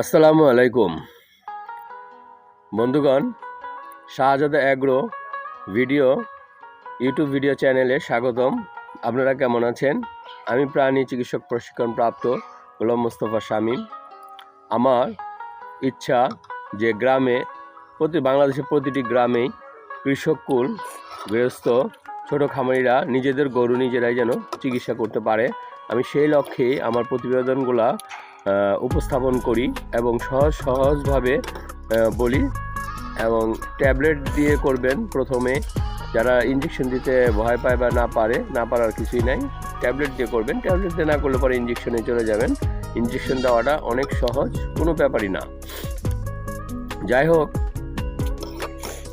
আসসালামু আলাইকুম। বন্ধুগণ, Shahzada agro video, YouTube video চ্যানেলে স্বাগতম। আপনারা কেমন আছেন? আমি প্রাণী চিকিৎসক প্রশিক্ষণ প্রাপ্ত গোলাম মোস্তফা শামীম। আমার ইচ্ছা যে গ্রামে, প্রতি বাংলাদেশের প্রতিটি গ্রামেই কৃষককুল গৃহস্থ, ছোট খামারিরা নিজেদের গরু নিজেরাই যেন চিকিৎসা করতে পারে। আমি সেই লক্ষ্যেই আমার প্রতিবেদনগুলা উপস্থাপন করি এবং সহজ সহজভাবে বলি এবং ট্যাবলেট দিয়ে করবেন প্রথমে। যারা ইঞ্জেকশন দিতে ভয় পায় বা না পারে না পারার কিছুই নাই ট্যাবলেট দিয়ে করবেন। ট্যাবলেট দিয়ে না করলে পরে ইঞ্জেকশনে চলে যাবেন। ইঞ্জেকশন দেওয়াটা অনেক সহজ কোনো ব্যাপারই না। যাই হোক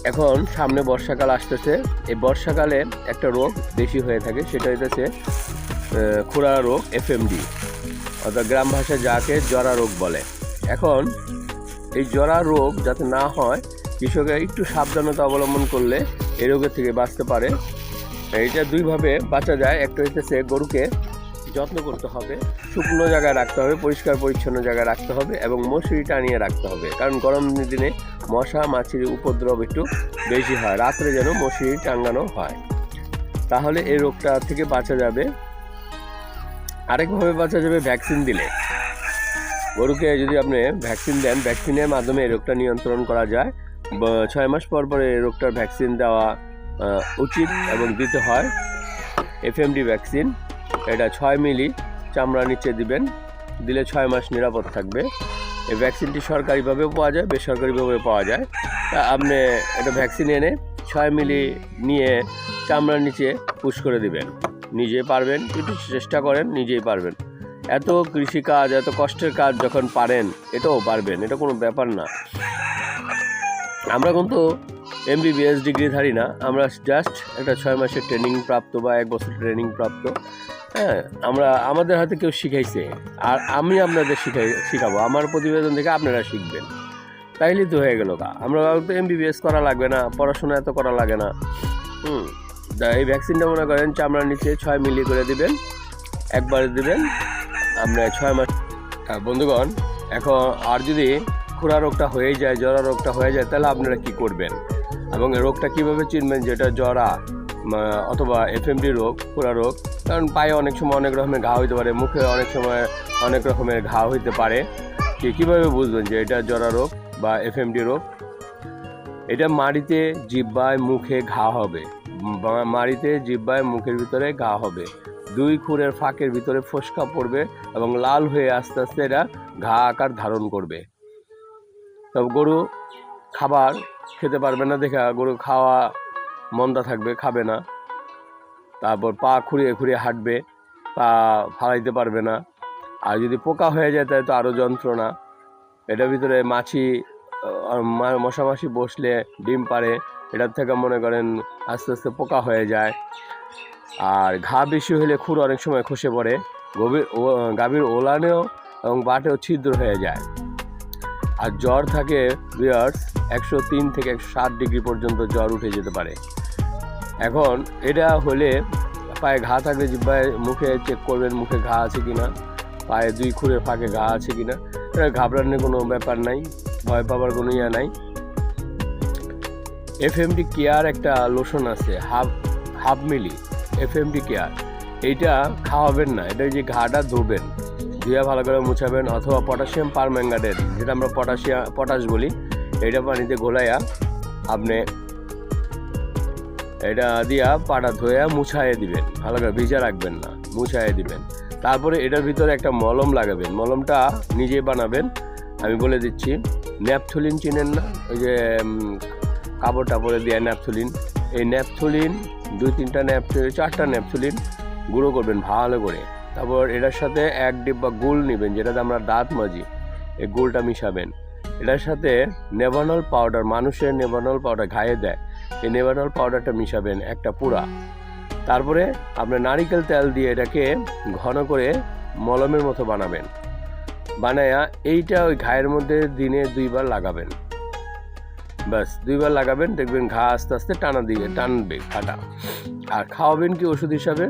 এখন সামনে বর্ষাকাল আসতেছে। এই বর্ষাকালে একটা রোগ বেশি হয়ে থাকে সেটা আহ, খুরা রোগ এফএমডি অর্থাৎ গ্রাম ভাষায় যাকে জরা রোগ বলে। এখন এই জরা রোগ যাতে না হয়, কৃষকের একটু সাবধানতা অবলম্বন করলে এই রোগের থেকে বাঁচতে পারে। এটা দুইভাবে বাঁচা যায়। একটা হইতেছে গরুকে যত্ন করতে হবে, শুকনো জায়গায় রাখতে হবে, পরিষ্কার পরিচ্ছন্ন জায়গায় রাখতে হবে এবং মশুরি টানিয়ে রাখতে হবে। কারণ গরম দিনে মশা, মাছির উপদ্রব একটু বেশি হয়। রাত্রে যেন মশুরি টাঙ্গানো হয়। তাহলে এই রোগটা থেকে বাঁচা যাবে। আরেকভাবে বাঁচা যাবে ভ্যাকসিন দিলে। গরুকে যদি আপনি ভ্যাকসিন দেন ভ্যাকসিনের মাধ্যমে এই রোগটা নিয়ন্ত্রণ করা যায়। ছয় মাস পর পরে এই রোগটার ভ্যাকসিন দেওয়া উচিত এবং দিতে হয়। এফএমডি ভ্যাকসিন এটা ছয় মিলি চামড়া নিচে দিবেন, দিলে ছয় মাস নিরাপদ থাকবে। এই ভ্যাকসিনটি সরকারিভাবেও পাওয়া যায়, বেসরকারিভাবেও পাওয়া যায়। তা আপনি এটা ভ্যাকসিন এনে ছয় মিলি নিয়ে চামড়ার নিচে পুশ করে দিবেন। নিজে পারবেন, একটু চেষ্টা করেন, নিজেই পারবেন। এত কৃষিকাজ, এত কষ্টের কাজ যখন পারেন, এটাও পারবেন, এটা কোনো ব্যাপার না। আমরা কিন্তু এমবিবিএস ডিগ্রিধারী না, আমরা জাস্ট একটা ছয় মাসের ট্রেনিং প্রাপ্ত বা এক বছর ট্রেনিং প্রাপ্ত। হ্যাঁ আমরা, আমাদের হাতে কেউ শিখাইছে, আর আমি আপনাদের শিখাই, শিখাবো, আমার প্রতিবেদন থেকে আপনারা শিখবেন। তাইলেই তো হয়ে গেল কা আমরা এমবিবিএস করা লাগবে না, পড়াশোনা এত করা লাগে না। হুম। এই ভ্যাকসিনটা মনে করেন চামড়ার নিচে ছয় মিলি করে দিবেন একবারে দিবেন আপনার ছয় মাস বন্ধুগণ এখন আর যদি খুরা রোগটা হয়ে যায় জরা রোগটা হয়ে যায় তাহলে আপনারা কি করবেন? এবং রোগটা কীভাবে চিনবেন যেটা উম, অথবা এফএমডি রোগ খুরা রোগ? কারণ পায়ে অনেক সময় অনেক রকমের ঘা হইতে পারে মুখে অনেক সময় অনেক রকমের ঘা হইতে পারে। কি কীভাবে বুঝবেন যে এটা জরা রোগ বা এফএমডি রোগ? এটা মাড়িতে জিব্বায় মুখে ঘা হবে। মাড়িতে, জিব্বায়, মুখের ভিতরে ঘা হবে। দুই খুরের ফাঁকের ভিতরে ফোসকা পড়বে এবং লাল হয়ে আস্তে আস্তে এটা ঘা আকার ধারণ করবে। তবে গরু খাবার খেতে পারবে না দেখা, গরু খাওয়া মন্দা থাকবে, খাবে না। তারপর পা খুঁড়িয়ে খুঁড়িয়ে হাঁটবে, পা ফালাইতে পারবে না। আর যদি পোকা হয়ে যায় তাহলে তো আরও যন্ত্রণা। এটার ভিতরে মাছি মশামাছি বসলে ডিম পারে এটার থেকে মনে করেন আস্তে আস্তে পোকা হয়ে যায়। আর ঘা বেশি হলে খুর অনেক সময় খসে পড়ে। গভীর গাভীর ওলানেও এবং বাটেও ছিদ্র হয়ে যায়। আর জ্বর থাকে বিয়ার্স একশো তিন থেকে একশো সাত ডিগ্রি পর্যন্ত জ্বর উঠে যেতে পারে। এখন এটা হলে পায়ে ঘা থাকলে জিব্বায় মুখে চেক করবেন মুখে ঘা আছে কি না পায়ে দুই খুঁড়ের ফাঁকে ঘা আছে কিনা। এটা ঘাবড়ানোর কোনো ব্যাপার নাই, ভয় পাবার কোনো ইয়া নাই। এফএমডি কেয়ার একটা লোশন আছে half half milli FMD care এইটা খাওয়াবেন না, এটা যে ঘাটা ধুবেন, ধুয়ে ভালো করে মুছাবেন, অথবা পটাশিয়াম পারম্যাঙ্গানেট যেটা আমরা পটাশিয়াম পটাশ বলি এটা পানিতে গোলাইয়া আপনি এটা দিয়া পাটা ধুয়ে মুছাইয়ে দিবেন, ভালো করে ভিজা রাখবেন না মুছাইয়ে দিবেন। তারপরে এটার ভিতরে একটা মলম লাগাবেন, মলমটা নিজে বানাবেন, আমি বলে দিচ্ছি, ন্যাপথলিন চিনেন না, ওই যে কাপড় টাপড়ে দেওয়া ন্যাপথলিন। এই ন্যাপথলিন, দুই, তিনটা ন্যাপথলিন, চারটা ন্যাপথলিন গুঁড়ো করবেন ভালো করে। তারপর এটার সাথে এক ডিব্বা গুল নেবেন, যেটাতে আমরা দাঁত মাজি, এই গুলটা মিশাবেন। এটার সাথে নেভানল পাউডার, মানুষের নেভানল পাউডার ঘায়ে দেয়, এই নেভানল পাউডারটা মিশাবেন একটা পুরা। তারপরে আপনি নারিকেল তেল দিয়ে এটাকে ঘন করে মলমের মতো বানাবেন। বানায়া এইটা ওই ঘায়ের মধ্যে দিনে দুইবার লাগাবেন। ব্যাস দুইবার লাগাবেন দেখবেন ঘা আস্তে আস্তে টানা দিয়ে টানবে ঘাটা। আর খাওয়াবেন কি ওষুধ হিসাবে?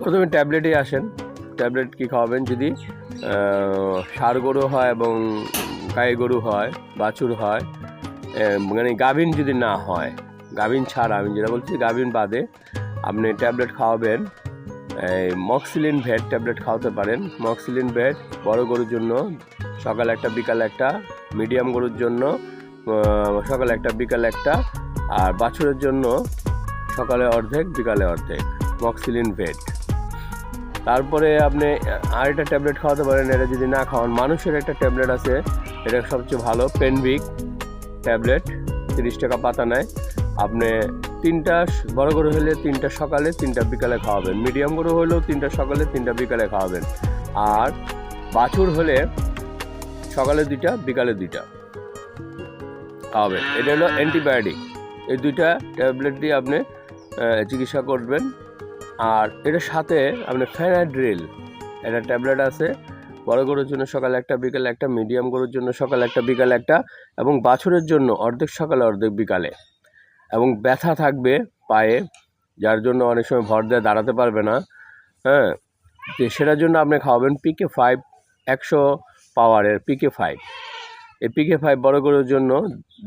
প্রথমে ট্যাবলেটে আসেন। ট্যাবলেট কি খাওয়াবেন? যদি ষাড় গরু হয় এবং গাই গরু হয় বাছুর হয় মানে গাভিন যদি না হয় গাভিন ছাড়া আমি যেটা বলছি গাভিন বাদে আপনি ট্যাবলেট খাওয়াবেন মক্সিলিন ভেট ট্যাবলেট খাওয়াতে পারেন। মক্সিলিন ভেট বড় গরুর জন্য, সকালে একটা, বিকালে একটা মিডিয়াম গরুর জন্য সকালে একটা, বিকালে একটা, আর বাছুরের জন্য সকালে অর্ধেক, বিকালে অর্ধেক মক্সিলিন ভেট তারপরে আপনি আরেকটা ট্যাবলেট খাওয়াতে পারেন, এটা যদি না খাওয়ান, মানুষের একটা ট্যাবলেট আছে, এটা সবচেয়ে ভালো পেনভিক ট্যাবলেট তিরিশ টাকা পাতা নেয়। আপনি তিনটা বড় গরু হলে তিনটা সকালে তিনটা বিকালে খাওয়াবেন। মিডিয়াম গরু হলেও তিনটা সকালে তিনটা বিকালে খাওয়াবেন। আর বাছুর হলে সকালে দুইটা, বিকালে দুইটা খাওয়াবেন। এটা হলো অ্যান্টিবায়োটিক এই দুইটা ট্যাবলেট দিয়ে আপনি চিকিৎসা করবেন। আর এটার সাথে আপনি ফেনাড্রিল একটা ট্যাবলেট আছে। বড় গরুর জন্য সকালে একটা, বিকালে একটা, মিডিয়াম গরুর জন্য সকালে একটা, বিকালে একটা এবং বাছুরের জন্য অর্ধেক সকালে, অর্ধেক বিকালে। এবং ব্যথা থাকবে পায়ে, যার জন্য অনেক সময় ভর দিয়ে দাঁড়াতে পারবে না। হ্যাঁ সেটার জন্য আপনি খাওয়াবেন পিকে ফাইভ একশো পাওয়ারের পিকে ফাইভ এই পিকে ফাইভ বড় গরুর জন্য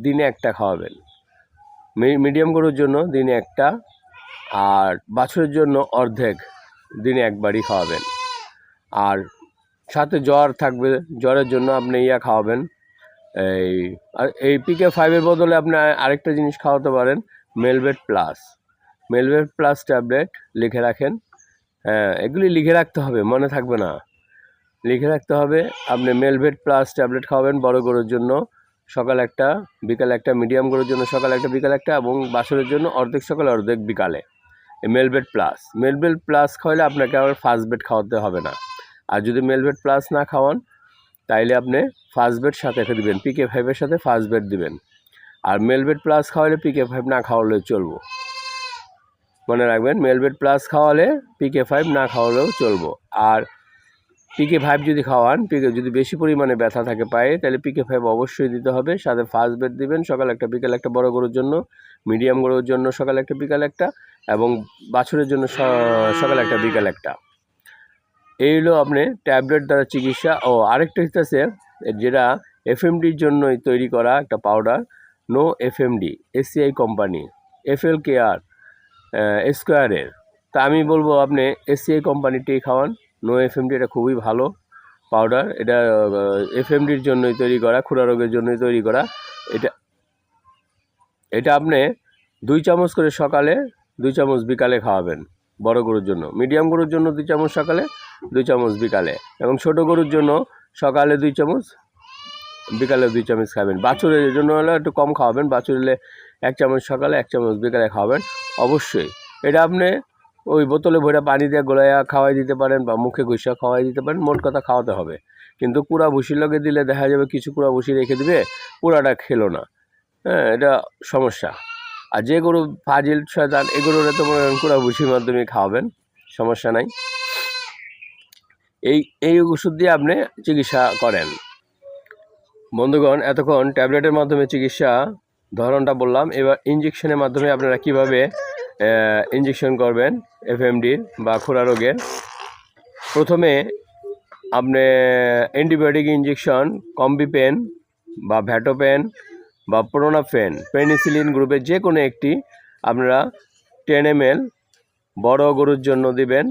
দিনে একটা খাওয়াবেন। মিডিয়াম গরুর জন্য দিনে একটা, আর বাছুরের জন্য অর্ধেক দিনে একবারই খাওয়াবেন। আর সাথে জ্বর থাকবে, জ্বরের জন্য আপনি ইয়া খাওয়াবেন এই এই পিকে ফাইভের বদলে আপনি আরেকটা জিনিস খাওয়াতে পারেন Melvet plus Melvet plus tablet লিখে রাখেন। হ্যাঁ এগুলি লিখে রাখতে হবে, মনে থাকবে না। লিখে রাখতে হবে, আপনি মেলভেট প্লাস ট্যাবলেট খাওয়াবেন বড় গরুর জন্য, সকাল একটা, বিকাল একটা মিডিয়াম গরুর জন্য সকাল একটা, বিকাল একটা, এবং বাসরের জন্য অর্ধেক সকালে, অর্ধেক বিকালে। মেলভেট প্লাস মেলভেট প্লাস খাওয়ালে আপনাকে আবার ফার্স্ট বেড খাওয়াতে হবে না। আর যদি মেলভেট প্লাস না খাওয়ান, তাইলে আপনি ফার্স্ট বেড সাথে রেখে দিবেন পিকে ফাইভের সাথে ফার্স্ট বেড দিবেন। আর মেলভেট প্লাস খাওয়ালে পিকে ফাইভ না খাওয়ালেও চলবো। মনে রাখবেন মেলভেট প্লাস খাওয়ালে পিকে ফাইভ না খাওয়ালেও চলবো। আর পিকে ফাইভ যদি খাওয়ান পিকে যদি বেশি পরিমাণে ব্যথা থাকে পায়ে, তাহলে পিকে ফাইভ অবশ্যই দিতে হবে। সাথে ফার্স্ট বেড দিবেন, সকাল একটা, বিকাল একটা বড় গরুর জন্য মিডিয়াম গরুর জন্য সকাল একটা, বিকাল একটা, এবং বাছুরের জন্য সকাল একটা, বিকাল একটা। এই হলো আপনি ট্যাবলেট দ্বারা চিকিৎসা। ও, আরেকটা হচ্ছে যেটা এফএমডির জন্যই তৈরি করা একটা powder no FMD ACI company FL care স্কোয়ারের তা আমি বলব আপনি এসিআই কোম্পানিটাই খাওয়ান নো এফএমডি এটা খুবই ভালো পাউডার এটা এফএমডির জন্যই তৈরি করা খুরা রোগের জন্যই তৈরি করা। এটা এটা আপনি দুই চামচ করে সকালে, দুই চামচ বিকালে খাওয়াবেন বড় গরুর জন্য। মিডিয়াম গরুর জন্য দুই চামচ সকালে, দুই চামচ বিকালে। এবং ছোট গরুর জন্য সকালে দুই চামচ, বিকালে দুই চামচ খাবেন। বাছুরের জন্য হলে একটু কম খাওয়াবেন, বাছুর হলে এক চামচ সকালে, এক চামচ বিকালে খাওয়াবেন। অবশ্যই, এটা আপনি ওই বোতলে ভরে পানি দিয়ে গোলাইয়া খাওয়াই দিতে পারেন বা মুখে ঘুষা খাওয়াই দিতে পারেন, মোট কথা খাওয়াতে হবে। কিন্তু কুড়া ভুসির লগে দিলে দেখা যাবে কিছু কুড়া ভুসি রেখে দিবে পুরাটা খেলো না। হ্যাঁ এটা সমস্যা। আর যে গরু ফাজিল, শয়তান, এগুলোরে তো মনে করেন পুরা ভুসির মাধ্যমে খাওয়াবেন, সমস্যা নাই। এই এই ওষুধ দিয়ে আপনি চিকিৎসা করেন। বন্ধুগণ, এতক্ষণ ট্যাবলেটের মাধ্যমে চিকিৎসা ধরনটা বললাম। এবার ইঞ্জেকশনের মাধ্যমে আপনারা কীভাবে ইঞ্জেকশন করবেন এফএমডির বা খোরা রোগের প্রথমে আপনি অ্যান্টিবায়োটিক ইঞ্জেকশন কম্বিপেন বা ভ্যাটোপেন বা প্রোনাফেন, পেনিসিলিন গ্রুপের যে কোনো একটি আপনারা টেন এম বড় গরুর জন্য দিবেন।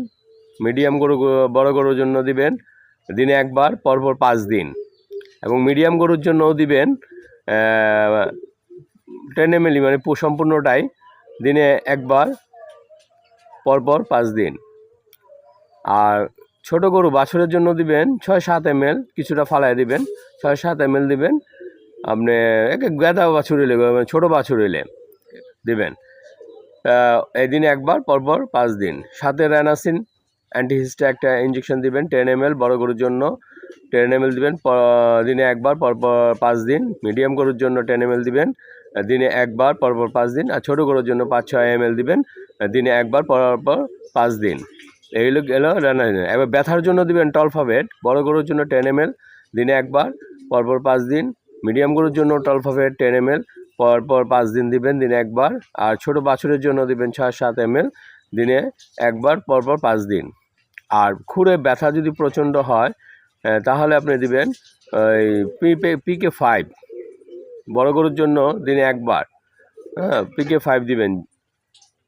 মিডিয়াম গরু, বড় গরুর জন্য দিবেন দিনে একবার, পরপর পাঁচ দিন। এবং মিডিয়াম গরুর জন্যও দিবেন টেন এম মানে সম্পূর্ণটাই দিনে একবার, পরপর পাঁচ দিন। আর ছোট গরু বাছুরের জন্য দিবেন ছয় সাত এম কিছুটা ফালায় দিবেন, ছয় সাত এম দিবেন। আপনি এক এক গাদা বাছুর এলে মানে ছোটো বাছুর এলে দিবেন। এই দিনে একবার, পরপর পাঁচ দিন। সাথে র্যানাসিন অ্যান্টিহিস্টা একটা ইঞ্জেকশন দিবেন টেন এম বড় গরুর জন্য টেন এম দিবেন দিনে একবার, পরপর পাঁচ দিন মিডিয়াম গরুর জন্য টেন এম দিবেন, দিনে একবার, পরপর পাঁচ দিন, আর ছোটো গরুর জন্য পাঁচ, ছয় এম দিবেন, দিনে একবার, পরপর পাঁচ দিন। এইগুলো গেলো রান্না এবার ব্যথার জন্য দিবেন টলফাবেট বড় গরুর জন্য টেন এম দিনে একবার, পরপর পাঁচ দিন মিডিয়াম গরুর জন্য টলফাবেট টেন এম পরপর পাঁচ দিন দিবেন, দিনে একবার, আর ছোট বাছুরের জন্য দিবেন ছয়, সাত এম দিনে একবার, পরপর পাঁচ দিন। আর খুরে ব্যথা যদি প্রচণ্ড হয় তাহলে আপনি দিবেন ওই পিপে পিকে ফাইভ বড় গরুর জন্য দিনে একবার হ্যাঁ পিকে ফাইভ দিবেন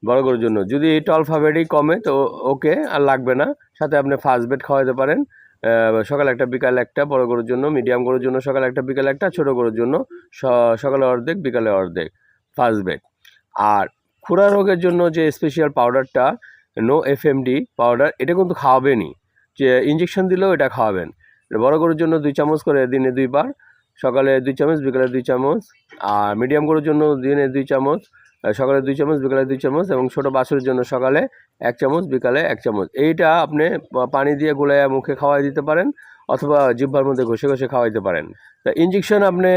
বড় গরুর জন্য। যদি টলফাবেটই কমে, তো ওকে আর লাগবে না। সাথে আপনি ফার্স্ট বেড খাওয়াতে পারেন সকালে একটা, বিকাল একটা, বড় গরুর জন্য, মিডিয়াম গরুর জন্য সকালে একটা, বিকাল একটা, ছোট গরুর জন্য সকালে অর্ধেক, বিকালে অর্ধেক ফার্স্ট বেড। আর খুরা রোগের জন্য যে স্পেশাল পাউডারটা নো এফএমডি পাউডার এটা কিন্তু খাওয়াবেনই। যে ইঞ্জেকশন দিলেও এটা খাওয়াবেন। বড় গরুর জন্য দুই চামচ করে দিনে দুইবার, সকালে দুই চামচ, বিকালে দুই চামচ, আর মিডিয়াম গরুর জন্য দিনে দুই চামচ সকালে দুই চামচ, বিকালে দুই চামচ এবং ছোটো বাছুরের জন্য সকালে এক চামচ, বিকালে এক চামচ। এইটা আপনি পানি দিয়ে গোলায় মুখে খাওয়াই দিতে পারেন অথবা জিহ্বার মধ্যে ঘষে ঘষে খাওয়াইতে পারেন। তা ইঞ্জেকশন আপনি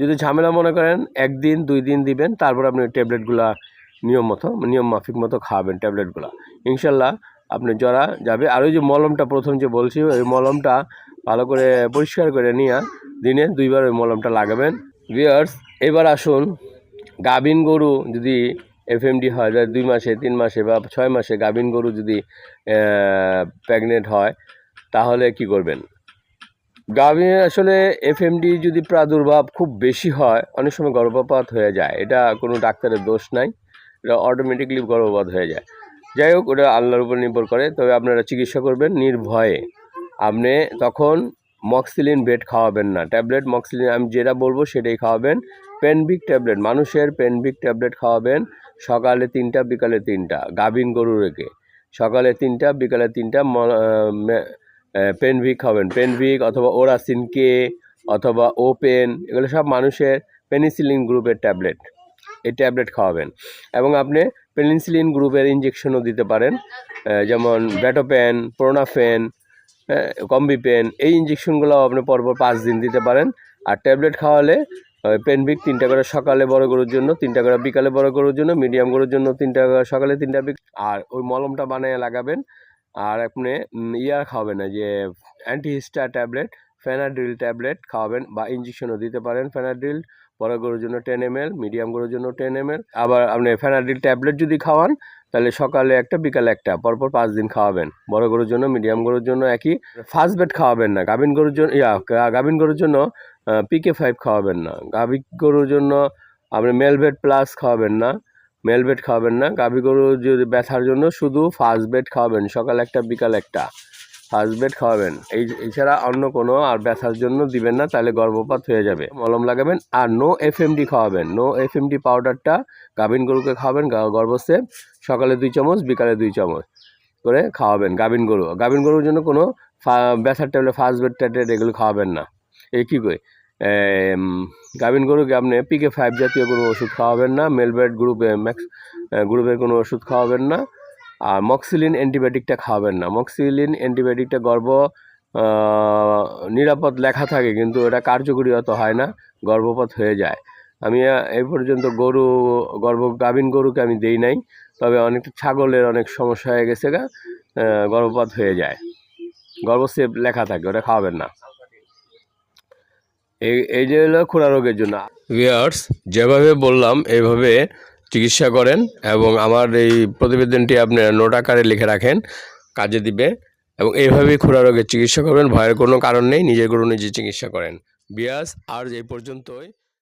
যদি ঝামেলা মনে করেন, একদিন, দুই দিন দিবেন, তারপর আপনি ট্যাবলেটগুলা নিয়ম মতো, নিয়ম মাফিক মতো খাওয়াবেন ট্যাবলেটগুলো। ইনশাল্লাহ আপনি জ্বরা যাবে, আর ওই যে মলমটা প্রথম যে বলছি, ওই মলমটা ভালো করে পরিষ্কার করে নিয়ে দিনে দুইবার ওই মলমটা লাগাবেন। ভিয়ার্স এবার আসুন, গাভিন গরু যদি এফএমডি হয় দুই মাসে, তিন মাসে, বা ছয় মাসে গাভিন গরু যদি প্রেগনেন্ট হয়, তাহলে কি করবেন? গাভী, আসলে এফএমডি যদি প্রাদুর্ভাব খুব বেশি হয়, অনেক সময় গর্ভপাত হয়ে যায়, এটা কোনো ডাক্তারের দোষ নাই। এটা অটোমেটিকলি গর্ভপাত হয়ে যায়। যাই হোক ওটা আল্লাহর উপর নির্ভর করে, তবে আপনারা চিকিৎসা করবেন নির্ভয়ে। আপনি তখন মক্সিলিন বেড খাওয়াবেন না। ট্যাবলেট মক্সিলিন আমি যেটা বলব সেটাই খাওয়াবেন। পেনভিক ট্যাবলেট মানুষের পেনভিক ট্যাবলেট খাওয়াবেন সকালে তিনটা, বিকালে তিনটা। গাভিন গরু রেখে। সকালে তিনটা, বিকালে তিনটা পেনভিক খাবেন পেনভিক অথবা ওরাসিন কে অথবা ওপেন এগুলো সব মানুষের পেনিসিলিন গ্রুপের ট্যাবলেট এই ট্যাবলেট খাওয়াবেন। এবং আপনি পেনিসিলিন গ্রুপের ইঞ্জেকশনও দিতে পারেন। যেমন ব্যাটোপেন প্রোনাফেন কম্বিপেন এই ইঞ্জেকশনগুলো আপনি পরপর পাঁচ দিন দিতে পারেন। আর ট্যাবলেট খাওয়ালে পেনভিক তিনটা করে সকালে বড় গরুর জন্য তিনটা করে বিকালে বড় গরুর জন্য মিডিয়াম গরুর জন্য তিনটা করে সকালে তিনটা আর ওই মলমটা বানিয়ে লাগাবেন। আর আপনি উম, ইয়া খাওয়াবেন না যে অ্যান্টিহিস্টার ট্যাবলেট ফেনাড্রিল ট্যাবলেট খাওয়াবেন বা ইঞ্জেকশনও দিতে পারেন ফেনাড্রিল বড় গরুর জন্য টেন এম এল মিডিয়াম গরুর জন্য টেন এম এল আবার আপনি ফেনাড্রিল ট্যাবলেট যদি খাওয়ান, তাহলে সকালে একটা, বিকালে একটা, পরপর পাঁচ দিন খাওয়াবেন। বড় গরুর জন্য মিডিয়াম গরুর জন্য একই। ফার্স্ট বেড খাওয়াবেন না, গাভিন গরুর জন্য, ইয়া, গাভিন গরুর জন্য পিকে ফাইভ খাওয়াবেন না। গাভি গরুর জন্য আপনি মেলভেট প্লাস খাওয়াবেন না মেলভেট খাওয়াবেন না। গাভি গরু যদি ব্যথার জন্য শুধু ফার্স্ট বেড খাওয়াবেন, সকাল একটা, বিকাল একটা। বেড খাওয়াবেন। এই এছাড়া অন্য কোনো আর ব্যথার জন্য দিবেন না, তাহলে গর্ভপাত হয়ে যাবে। মলম লাগাবেন আর নো এফএমডি খাওয়াবেন। নো এফএমডি পাউডারটা গাভিন গরুকে খাওয়াবেন গর্ভস্থে সকালে দুই চামচ, বিকালে দুই চামচ করে খাওয়াবেন গাভিন গরু। গাভিন গরুর জন্য কোনো ব্যথার ট্যাবলেট ফার্স্ট বেড ট্যাবলেট এগুলো খাওয়াবেন না। এই কী করে গাভিন গরুকে আপনি পিকে ফাইভ জাতীয় কোনো ওষুধ খাওয়াবেন না মেলবেড গ্রুপে ম্যাক্স গ্রুপের কোনো ওষুধ খাওয়াবেন না। আর মক্সিলিন অ্যান্টিবায়োটিকটা খাওয়াবেন না। মক্সিলিন অ্যান্টিবায়োটিকটা গর্ভ নিরাপদ লেখা থাকে কিন্তু এটা কার্যকরী অত হয় না, গর্ভপাত হয়ে যায়। আমি এই পর্যন্ত গরু, গর্ভ, গাভিন গরুকে আমি দেই নাই, তবে অনেক ছাগলের অনেক সমস্যা হয়ে গেছে গা গর্ভপাত হয়ে যায়। গর্ভসেপ লেখা থাকে, ওটা খাওয়াবেন না। এই এই যে হলো খুরা রোগের জন্য। ভিয়ার্স যেভাবে বললাম এইভাবে চিকিৎসা করেন এবং আমার এই প্রতিবেদনটি আপনি নোট আকারে লিখে রাখেন, কাজে দিবে এবং এইভাবেই খুরা রোগের চিকিৎসা করবেন, ভয়ের কোনো কারণ নেই, নিজের গরু নিজে চিকিৎসা করেন। বিয়াস আর এই পর্যন্তই।